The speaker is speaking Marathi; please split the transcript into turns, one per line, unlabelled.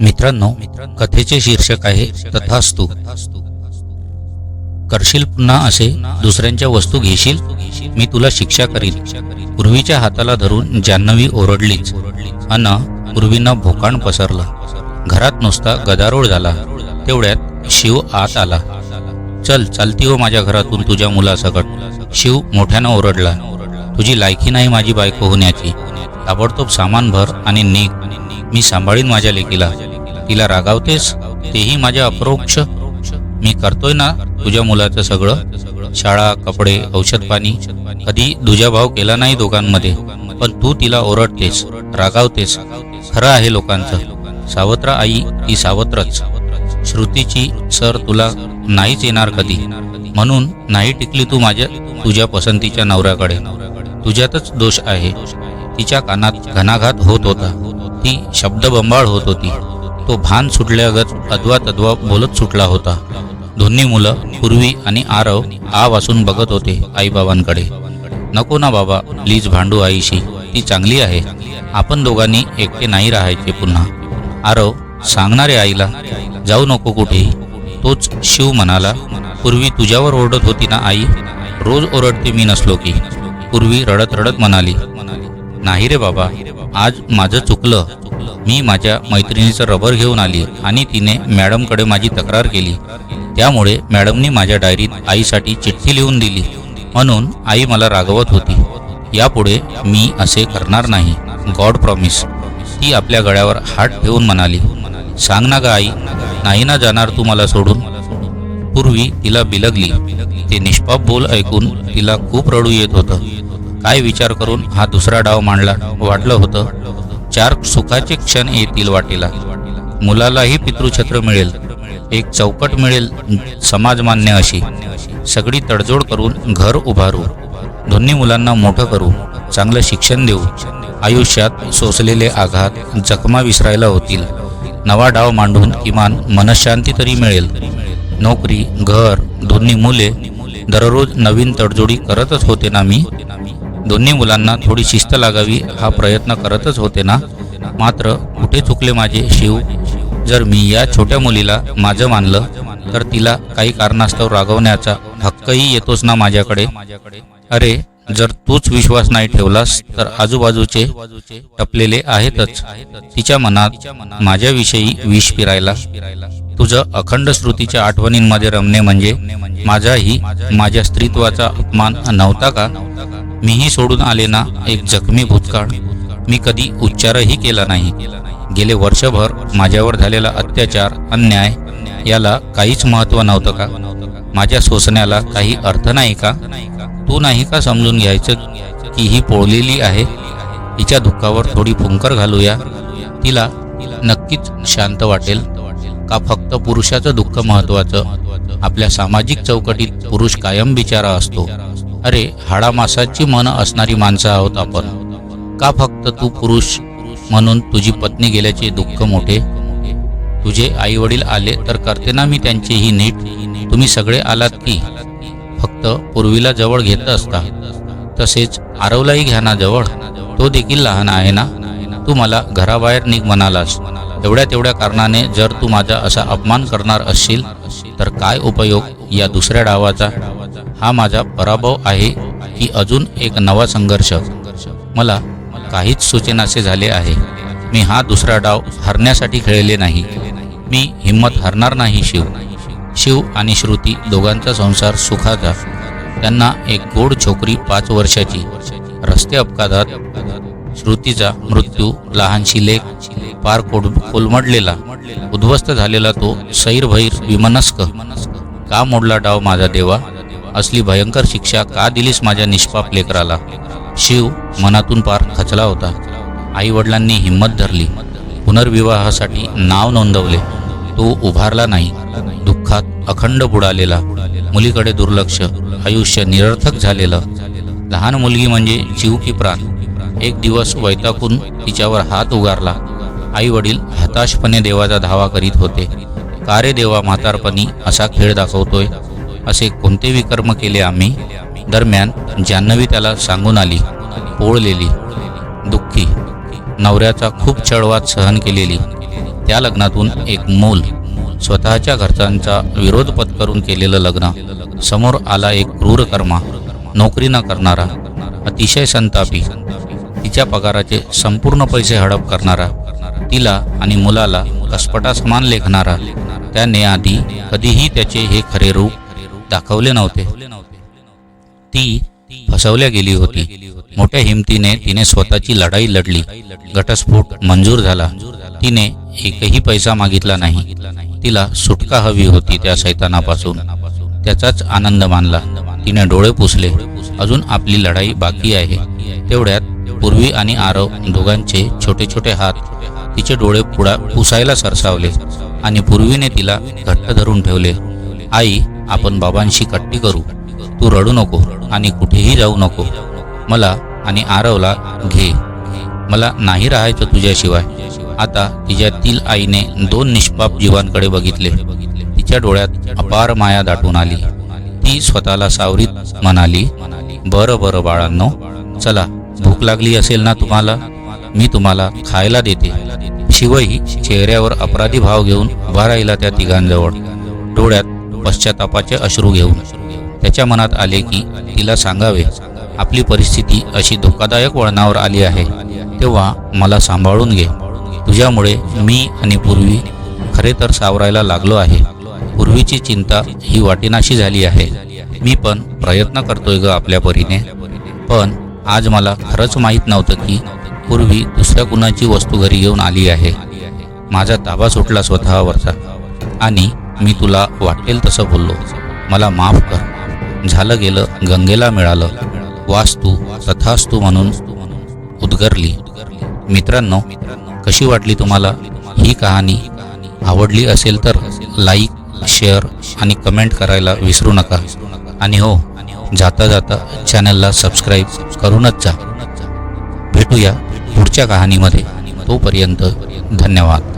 मित्रांनो कथेचे शीर्षक आहे तथास्तु. करशील पुन्हा असे दुसऱ्यांच्या वस्तू घेशील? मी तुला शिक्षा करीन. पूर्वीच्या हाताला धरून जान्हवी ओरडलीच. अन पूर्वीनं भोकाण पसरला. घरात नुसता गदारोळ झाला. तेवढ्यात शिव आत आला. चल चालती हो माझ्या घरातून तुझ्या मुलासकट. शिव मोठ्यानं ओरडला. तुझी लायकी नाही माझी बायको होण्याची. ताबडतोब सामान भर आणि निघ. मी सांभाळीन माझ्या लेकीला. तिला रागावतेस? तेही माझ्या अप्रोक्ष? मी करतोय ना तुझ्या मुलाचं सगळं? शाळा कपडे औषध पाणी? कधी दुजाभाव केला नाही दोघांमध्ये पण तू तिला ओरडतेस रागावतेस. खरं आहे लोकांचं. सावत्र आई ती सावत्रच. श्रुतीची सर तुला नाहीच येणार कधी. म्हणून नाही टिकली तू माझ्या तुझ्या पसंतीच्या नवऱ्याकडे. तुझ्यातच दोष आहे. तिच्या कानात घणाघात होत होता. ती शब्दबंबाळ होत होती. तो भान सुटल्यागत अद्वा तद्वा बोलत सुटला होता. दोन्ही मुलं पूर्वी आणि आरव आ वासून बघत होते आईबाबांकडे. नको ना बाबा प्लीज भांडू आईशी. ती चांगली आहे. आपण दोघांनी एकटे नाही राहायचे पुन्हा. आरव सांगणारे आईला जाऊ नको कुठेही तोच शिव म्हणाला पूर्वी तुझ्यावर ओरडत होती ना आई? रोज ओरडते मी नसलो की. पूर्वी रडत रडत म्हणाली नाही रे बाबा आज माझं चुकलं. मी माझ्या मैत्रिणीचं रबर घेऊन आली आणि तिने मॅडमकडे माझी तक्रार केली. त्यामुळे मॅडमनी माझ्या डायरीत आईसाठी चिठ्ठी लिहून दिली. म्हणून आई मला रागवत होती. यापुढे मी असे करणार नाही. God promise. ती आपल्या गळ्यावर हात ठेवून म्हणाली सांग ना ग आई नाही ना जाणार तू मला सोडून? पूर्वी तिला बिलगली. ते निष्पाप बोल ऐकून तिला खूप रडू येत होतं. काय विचार करून हा दुसरा डाव मांडला वाटलं होतं. चार सुखाचे क्षण येतील वाटेला. मुलालाही पितृछत्र मिळेल. एक चौकट मिळेल समाजमान्य अशी. सगळी तडजोड करून घर उभारू. दोन्ही मुलांना मोठं करू. चांगलं शिक्षण देऊ. आयुष्यात सोसलेले आघात जखमा विसरायला होतील. नवा डाव मांडून किमान मनशांती तरी मिळेल. नोकरी घर दोन्ही मुले दररोज नवीन तडजोडी करतच होते ना मी? दोन्ही मुलांना थोडी शिस्त लागावी हा प्रयत्न करतच होते ना. मात्र कुठे चुकले माझे शिव? जर मी या छोट्या मुलीला माझं मानलं तर तिला काही कारणास्तव रागवण्याचा हक्कही येतोच ना माझ्याकडे. अरे जर तूच विश्वास नाही ठेवलास तर आजूबाजूचे टपलेले आहेतच. तिच्या मनात माझ्याविषयी विष पिरायला. तुझं अखंड श्रुतीच्या आठवणींमध्ये रमणे म्हणजे माझाही माझ्या स्त्रीत्वाचा अपमान नव्हता का? मीही सोडून आले ना एक जखमी भूतकाळ. मी कधी उच्चारही केला नाही. गेले वर्षभर माझ्यावर झालेला अत्याचार अन्याय याला काहीच महत्त्व नव्हतं का? माझ्या सोसण्याला काही अर्थ नाही का? तू नाही का समजून घ्यायचं की ही पोळलेली आहे? हिच्या दुःखावर थोडी फुंकर घालूया. तिला नक्कीच शांत वाटेल. का फक्त पुरुषाचं दुःख महत्वाचं आपल्या सामाजिक चौकटीत पुरुष कायम बिचारा असतो. अरे हाडामासाची मन असणारी माणसं आहोत आपण. का फक्त तू पुरुष म्हणून तुझी पत्नी गेल्याचे दुःख मोठे? तुझे आई वडील आले तर करते ना मी त्यांचेही नीट? तुम्ही सगळे आलात की? फक्त पूर्वीला जवळ घेत असता. तसेच आरवलाही घ्या ना जवळ. तो देखील लहान आहे ना? तू मला घराबाहेर निघ म्हणालास. एवढ्या तेवढ्या कारणाने जर तू माझा असा अपमान करणार असशील तर काय उपयोग या दुसऱ्या डावाचा? हा माझा पराभव आहे की अजून एक नवा संघर्ष. मला काहीच सूचनासे झाले आहे. मी हा दुसरा डाव हरण्यासाठी खेळले नाही. मी हिंमत हरणार नाही शिव. शिव आणि श्रुती दोघांचा संसार सुखाचा. त्यांना एक गोड छोकरी पाच वर्षाची. रस्ते अपघातात श्रुतीचा मृत्यू लहानशी लेख पार कोलमडलेला. उद्ध्वस्त झालेला तो सैरभैर विमनस्क. का मोडला डाव माझा देवा? असली भयंकर शिक्षा का दिलीस माझ्या निष्पाप लेकराला? शिव मनातून पार खचला होता. आई वडिलांनी हिंमत धरली. पुनर्विवाहासाठी नाव नोंदवले. तो उभारला नाही. दुःखात अखंड बुडालेला. मुलीकडे दुर्लक्ष. आयुष्य निरर्थक झालेलं. लहान मुलगी म्हणजे जीव की प्राण. एक दिवस वैताकून तिच्यावर हात उगारला. आई वडील हताशपणे देवाचा धावा करीत होते. का रे देवा म्हातारपणी असा खेळ दाखवतोय? असे कोणते विकर्म केले आम्ही दरम्यान जान्हवी त्याला सांगून आली पोळलेली दुःखी नवऱ्याचा खूप चळवात सहन केलेली त्या लग्नातून एक मूल स्वतःच्या घरच्यांचा विरोध पत्करून केलेलं लग्न. समोर आला एक क्रूर कर्मा नोकरी न करणारा अतिशय संतापी तिच्या पगाराचे संपूर्ण पैसे हडप करणारा तिला आणि मुलाला कसपटा समान लेखणारा त्याने आधी कधीही त्याचे हे खरे रूप दाखवले नव्हते. ती फसवल्या गेली होती. मोठ्या हिमतीने तिने स्वतःची लढाई लढली. घटस्फोट मंजूर झाला. तिने एकही पैसा मागितला नाही. तिला सुटका हवी होती त्या सैतानापासून. त्याचाच आनंद मानला. तिने डोळे पुसले. अजून आपली लढाई बाकी आहे. तेवढ्यात पूर्वी आणि आरव दोघांचे छोटे छोटे हात तिचे डोळे पुढा पुसायला सरसावले आणि पूर्वीने तिला घट्ट धरून ठेवले. आई आपण बाबांशी कट्टी करू. तू रडू नको आणि कुठेही जाऊ नको. मला आणि आरवला घे. मला नाही राहायचं तुझ्याशिवाय. आता तिच्यातील आईने दोन निष्पाप जीवांकडे बघितले. तिच्या डोळ्यात अपार माया दाटून आली. ती स्वतःला सावरीत म्हणाली बरं बरं बाळांनो चला भूक लागली असेल ना तुम्हाला? मी तुम्हाला खायला देते. शिवही चेहऱ्यावर अपराधी भाव घेऊन उभा राहिला त्या तिघांजवळ. डोळ्यात पश्चातापाचे अश्रू घेऊन. त्याच्या मनात आले की तिला सांगावे आपली परिस्थिती अशी धोकादायक वळणावर आली आहे. तेव्हा मला सांभाळून घे. तुझ्यामुळे मी आणि पूर्वी खरे तर सावरायला लागलो आहे. पूर्वीची चिंता ही वाटेनाशी झाली आहे. मी पण प्रयत्न करतोय ग आपल्या परीने. पण आज मला खरंच माहीत नव्हतं की पूर्वी दुसऱ्या कुणाची वस्तू घरी घेऊन आली आहे. माझा ताबा सुटला स्वतःवरचा. आणि मी तुला वाटेल तसं बोललो. मला माफ कर. झालं गेलं गंगेला मिळालं. वास्तू तथास्तू म्हणून उद्गरली. मित्रांनो कशी वाटली तुम्हाला ही कहाणी? आवडली असेल तर लाईक शेअर आणि कमेंट करायला विसरू नका. आणि हो जाता जाता चॅनलला सबस्क्राईब करूनच जा. भेटूया पुढच्या कहाणीमध्ये. तोपर्यंत धन्यवाद.